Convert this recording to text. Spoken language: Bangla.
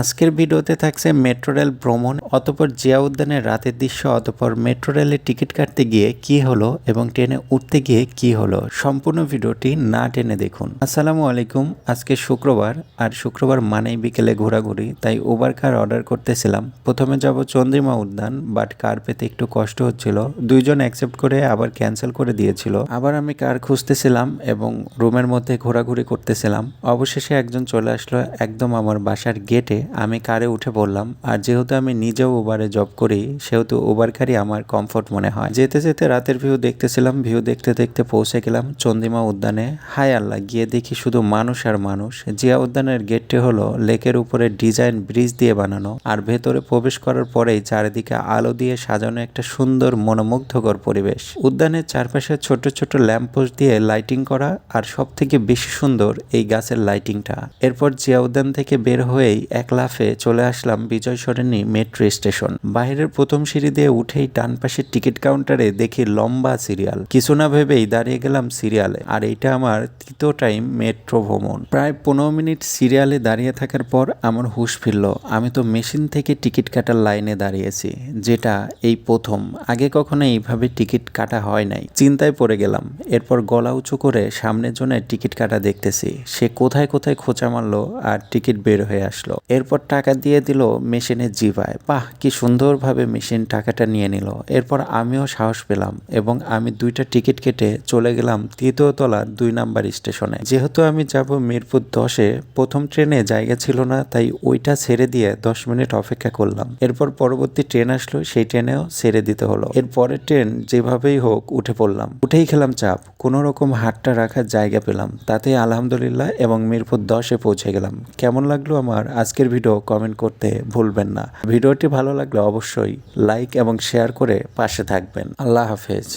আজকের ভিডিওতে থাকছে মেট্রো রেল ভ্রমণ অতপর জিয়া উদ্যানের রাতের দৃশ্য অতপর মেট্রো রেলের টিকিট কাটতে গিয়ে কি হলো এবং ট্রেনে উঠতে গিয়ে কি হলো সম্পূর্ণ ভিডিওটি না টেনে দেখুন। আসসালামু আলাইকুম, আজকে শুক্রবার, আর শুক্রবার মানেই বিকেলে ঘোরাঘুরি, তাই ওবার কার অর্ডার করতেছিলাম। প্রথমে যাব চন্দ্রিমা উদ্যান বাট কার পেতে একটু কষ্ট হচ্ছিল। দুইজন অ্যাকসেপ্ট করে আবার ক্যান্সেল করে দিয়েছিল। আবার আমি কার খুঁজতেছিলাম এবং রুমের মধ্যে ঘোরাঘুরি করতেছিলাম। অবশেষে একজন চলে আসলো একদম আমার বাসার গেটে আমি কারে উঠে পড়লাম আর যেহেতু আমি নিজেও উবারে জব করি, সেহেতু উবারকারই আমার কমফোর্ট মনে হয়। যেতে যেতে রাতের ভিউ দেখতেছিলাম ভিউ দেখতে দেখতে পৌঁছে গেলাম চন্দিমা উদ্যানে। হায় আল্লাহ, গিয়ে দেখি শুধু মানুষ আর মানুষ। জিয়া উদ্যানের গেটটি হলো লেকের উপরে ডিজাইন ব্রিজ দিয়ে বানানো, আর ভেতরে প্রবেশ করার পরেই চারিদিকে আলো দিয়ে সাজানো একটা সুন্দর মনোমুগ্ধকর পরিবেশ। উদ্যানের চারপাশে ছোট ছোট ল্যাম্পপোস্ট দিয়ে লাইটিং করা, আর সব থেকে বেশি সুন্দর এই গাছের লাইটিংটা এরপর জিয়া উদ্যান থেকে বের হয়েই এক লাফে চলে আসলাম বিজয় সরণি মেট্রো স্টেশন। বাইরের প্রথম সিঁড়ি দিয়ে উঠেই ডান পাশের টিকিট কাউন্টারে দেখি লম্বা সিরিয়াল। কিছু না ভেবেই দাঁড়িয়ে গেলাম সিরিয়ালে, আর এটা আমার তৃতীয় টাইম মেট্রো ভ্রমণ। প্রায় পনেরো মিনিট সিরিয়ালে দাঁড়িয়ে থাকার পর আমার হুশ ফিরল, আমি তো মেশিন থেকে টিকিট কাটার লাইনে দাঁড়িয়েছি, যেটা এই প্রথম। আগে কখনো এইভাবে টিকিট কাটা হয় নাই। চিন্তায় পড়ে গেলাম, এরপর গলা উঁচু করে সামনের জন্য টিকিট কাটা দেখতেছি। সে কোথায় কোথায় খোঁচা মারলো আর টিকিট বের হয়ে আসলো। এরপর টাকা দিয়ে দিল মেশিনের জিভায়। বাহ, কি সুন্দরভাবে মেশিন টাকাটা নিয়ে নিল। এরপর আমিও সাহস পেলাম এবং আমি দুইটা টিকিট কেটে চলে গেলাম তৃতীয় তলা দুই নাম্বার স্টেশনে। যেহেতু আমি যাব মিরপুর দশে, প্রথম ট্রেনে জায়গা ছিল না, তাই ওইটা ছেড়ে দিয়ে দশ মিনিট অপেক্ষা করলাম। এরপর পরবর্তী ট্রেন আসলো, সেই ট্রেনেও ছেড়ে দিতে হলো। এর পরের ট্রেন যেভাবেই হোক উঠে পড়লাম। উঠেই খেলাম চাপ। কোনো রকম হাতটা রাখার জায়গা পেলাম। তাতে আলহামদুলিল্লাহ এবং মিরপুর দশে পৌঁছে গেলাম। কেমন লাগল আমার আজকের ভিডিও কমেন্ট করতে ভুলবেন না। ভিডিওটি ভালো লাগলে অবশ্যই লাইক এবং শেয়ার করে পাশে থাকবেন। আল্লাহ হাফেজ।